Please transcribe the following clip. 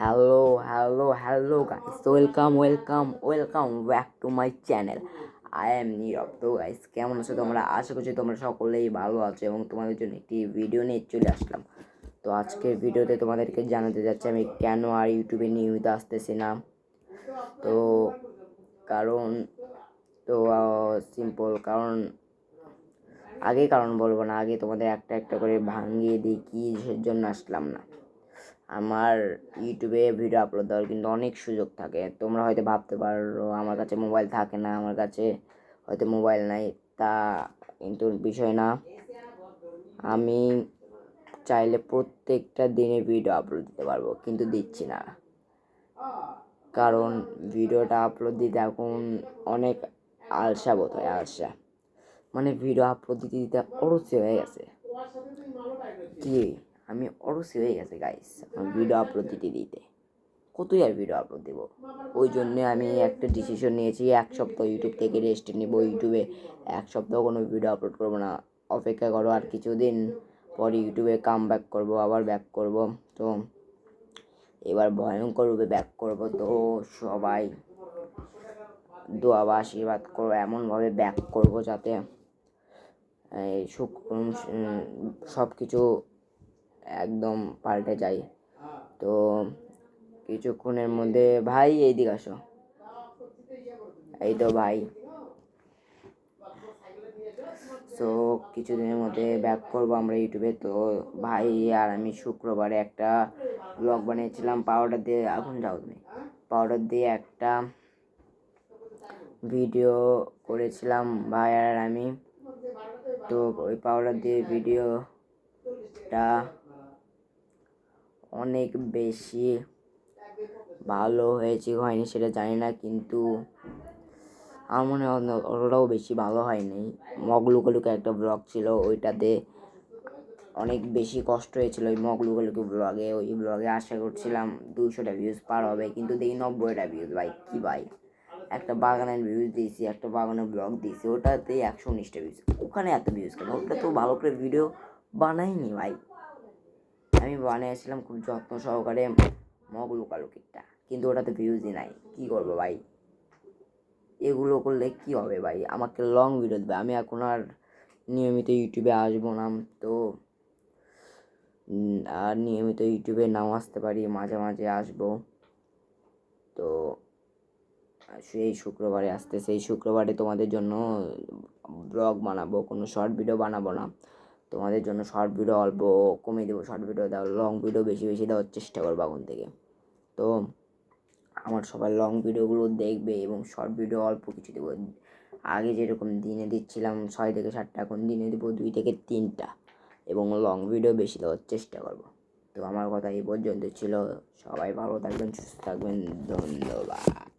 Hello hello hello guys welcome welcome welcome back to my channel I am Nirob তো guys কেমন আছো তোমরা? আশা করছি তোমরা সকলেই ভালো আছো এবং তোমাদের জন্য একটি ভিডিও নিয়ে চলে আসলাম। তো আজকের ভিডিওতে তোমাদেরকে জানাতে যাচ্ছি, আমি কেন আর ইউটিউবে নিয়মিত আসতেছি না? তো কারণ, তো সিম্পল কারণ, আগে কারণ বলব না, আগে তোমাদের একটা একটা করে ভাঙিয়ে দিই কী জন্য আসলাম না। আমার ইউটিউবে ভিডিও আপলোড দেওয়ার কিন্তু অনেক সুযোগ থাকে। তোমরা হয়তো ভাবতে পারো, আমার কাছে মোবাইল থাকে না, আমার কাছে হয়তো মোবাইল নাই। তা কিন্তু বিষয় না। আমি চাইলে প্রত্যেকটা দিনে ভিডিও আপলোড দিতে পারব, কিন্তু দিচ্ছি না। কারণ ভিডিওটা আপলোড দিতে এখন অনেক আলসা বোধ হয়, আলসা। মানে ভিডিও আপলোড দিতে দিতে অরুচি হয়ে গেছে। কি আমি অরুচি হয়ে গেছে গাইস আমার ভিডিও আপলোড দিতে দিতে। কতই আর ভিডিও আপলোড দেবো? ওই জন্যে আমি একটা ডিসিশন নিয়েছি, এক সপ্তাহ ইউটিউব থেকে রেস্ট নেব। ইউটিউবে এক সপ্তাহ কোনো ভিডিও আপলোড করব না। অপেক্ষা করো, আর কিছুদিন পর ইউটিউবে কাম ব্যাক করব, আবার ব্যাক করব। তো এবার ভয়ঙ্কর রূপে ব্যাক করব। তো সবাই দোয়া বা আশীর্বাদ করব এমনভাবে ব্যাক করব যাতে সব কিছু একদম পাল্টে যাই। তো কিছুক্ষণের মধ্যে ভাই এইদিকে আসো। এই তো ভাই। সো কিছুদিনের মধ্যে ব্যাক করব আমরা ইউটিউবে। তো ভাই আর আমি শুক্রবারে একটা ব্লগ বানিয়েছিলাম পাউডার দিয়ে। এখন যাও তুমি। পাউডার দিয়ে একটা ভিডিও করেছিলাম ভাই আর আমি। তো ওই পাউডার দিয়ে ভিডিওটা অনেক বেশি ভালো হয়েছে হয়নি সেটা জানি না, কিন্তু আমার মনে হয় অতটাও বেশি ভালো হয়নি। মগলুকালুকে একটা ব্লগ ছিল, ওইটাতে অনেক বেশি কষ্ট হয়েছিল ওই মগলুকালুকে ব্লগে ওই ব্লগে আশা করছিলাম দুশোটা ভিউজ পার হবে, কিন্তু দেখি নব্বইটা ভিউজ ভাই কী ভাই? একটা বাগানের ভিউজ দিয়েছি, একটা বাগানের ব্লগ দিয়েছি, ওটাতে একশো উনিশটা ভিউজ ওখানে এত ভিউজ কেন? ওটা তো ভালো করে ভিডিও বানাইনি ভাই। আমি বানিয়েছিলাম খুব যত্ন সহকারে মগ মগলু কালুকিরটা কিন্তু ওটাতে ভিউজই নাই। কি করব ভাই? এগুলো করলে কি হবে ভাই? আমাকে লং ভিডিও দেবে। আমি এখন আর নিয়মিত ইউটিউবে আসব না, তো আর নিয়মিত ইউটিউবে নাও আসতে পারি, মাঝে মাঝে আসব। তো সেই শুক্রবারে আসতে, সেই শুক্রবারে তোমাদের জন্য ব্লগ বানাবো, কোনো শর্ট ভিডিও বানাবো না। তোমাদের জন্য শর্ট ভিডিও অল্প কমিয়ে দেবো শর্ট ভিডিও দাও লং ভিডিও বেশি বেশি দেওয়ার চেষ্টা করব এখন থেকে। তো আমার সবাই লং ভিডিওগুলো দেখবে এবং শর্ট ভিডিও অল্প কিছু দেবো। আগে যেরকম দিনে দিচ্ছিলাম ছয় থেকে সাতটা, এখন দিনে দেবো দুই থেকে তিনটা এবং লং ভিডিও বেশি দেওয়ার চেষ্টা করব। তো আমার কথা এই পর্যন্ত ছিল। সবাই ভালো থাকবেন, সুস্থ থাকবেন। ধন্যবাদ।